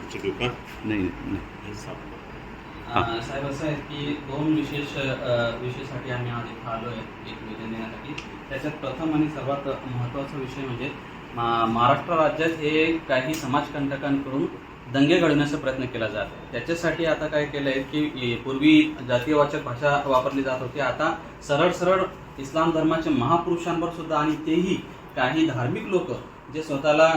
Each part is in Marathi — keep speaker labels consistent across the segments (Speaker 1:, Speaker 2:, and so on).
Speaker 1: तुमची कृपा
Speaker 2: नाही.
Speaker 3: साहेब असं आहे की दोन विशेष विषयासाठी आम्ही आज इथं आलो आहे एक निवेदन देण्यासाठी. त्याच्यात प्रथम आणि सर्वात महत्त्वाचा विषय म्हणजे महाराष्ट्र राज्यात हे काही समाजकंटकांकडून दंगे घडवण्याचा प्रयत्न केला जात. आहे त्याच्यासाठी आता काय केलं आहे की पूर्वी जातीयवाचक भाषा वापरली जात होती. आता सरळ सरळ इस्लाम धर्माच्या महापुरुषांवर सुद्धा आणि तेही काही धार्मिक लोक जे स्वतःला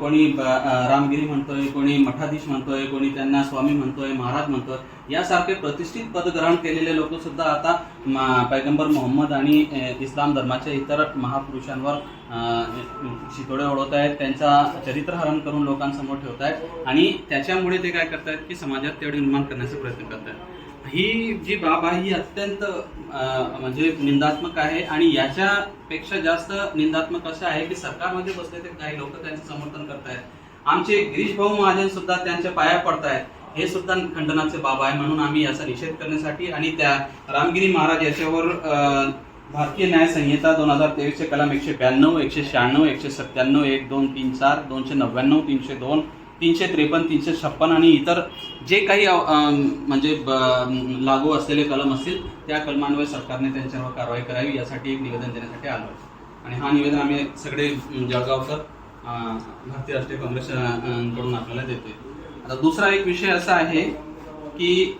Speaker 3: कोणी रामगिरी म्हणतोय कोणी मठाधीश म्हणतोय कोणी त्यांना स्वामी म्हणतोय महाराज म्हणतोय यासारखे प्रतिष्ठित पद ग्रहण केलेले लोक सुद्धा आता पैगंबर मोहम्मद आणि इस्लाम धर्माच्या इतर महापुरुषांवर शितोडे ओढवत आहेत त्यांचा चरित्रहरण करून लोकांसमोर ठेवत आहेत आणि त्याच्यामुळे ते काय करतायत की समाजात तेवढे निर्माण करण्याचा प्रयत्न करतायत. ही जी बाब आहे ही अत्यंत म्हणजे निंदात्मक आहे आणि याच्यापेक्षा जास्त निंदात्मक असं आहे की सरकारमध्ये बसले ते काही लोक त्यांचं समर्थन करतायत. आमचे गिरीश भाऊ महाजन सुद्धा त्यांच्या पाया पडतायत. हे सुद्धा खंडनाचे बाब आहे म्हणून आम्ही याचा निषेध करण्यासाठी आणि त्या रामगिरी महाराज याच्यावर भारतीय न्याय संहिता दोन हजार तेवीसचे कलम एकशे ब्याण्णव एकशे शहाण्णव एकशे सत्त्याण्णव एक दोन तीन चार दोनशे नव्याण्णव तीनशे दोन तीनशे त्रेपन्न तीनशे छप्पन आणि इतर जे काही म्हणजे ब- लागू असलेले कलम असतील त्या कलमांवर सरकारने त्यांच्यावर कारवाई करावी यासाठी एक निवेदन देण्यासाठी आलो आहे. आणि हा निवेदन आम्ही सगळे जळगावकर भारतीय राष्ट्रीय काँग्रेस कडून आपल्याला देतोय आता दुसरा एक विषय असा आहे की